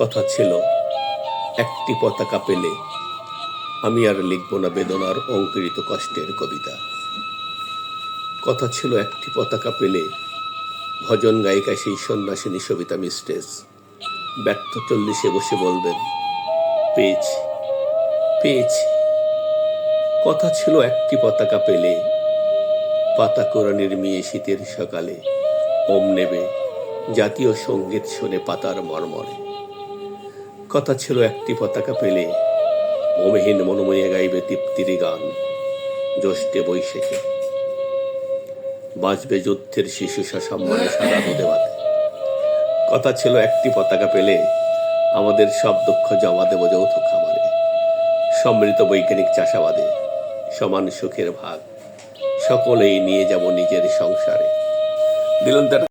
কথা ছিল, একটি পতাকা পেলে আমি আর লিখব না বেদনার অঙ্কুরিত কষ্টের কবিতা। কথা ছিল, একটি পতাকা পেলে ভজন গায়িকা সেই সন্ন্যাসিনী সবিতা মিস্টেস ব্যর্থ চল্লিশে বসে বলবেন, পেয়েছি পেয়েছি। কথা ছিল, একটি পতাকা পেলে পাতা কোরআনের মেয়ে শীতের সকালে ওম নেবে জাতীয় সংগীত শুনে পাতার মর্মরে। কথা ছিল একটি পতাকা পেলে ভূমিহীন মনোময়ে গাইবে তৃপ্তির গান জ্যৈষ্ঠে বৈশাখে। বাঁচবে যুদ্ধের শিশু সসম্মানে সাদা দেওয়াতে কথা ছিল একটি পতাকা পেলে আমাদের সব দুঃখ জমা দেব যৌথ খামারে। সমৃদ্ধ বৈজ্ঞানিক চাষাবাদে সমান সুখের ভাগ। সকলেই নিয়ে যাব নিজের সংসারে। দিলেন তার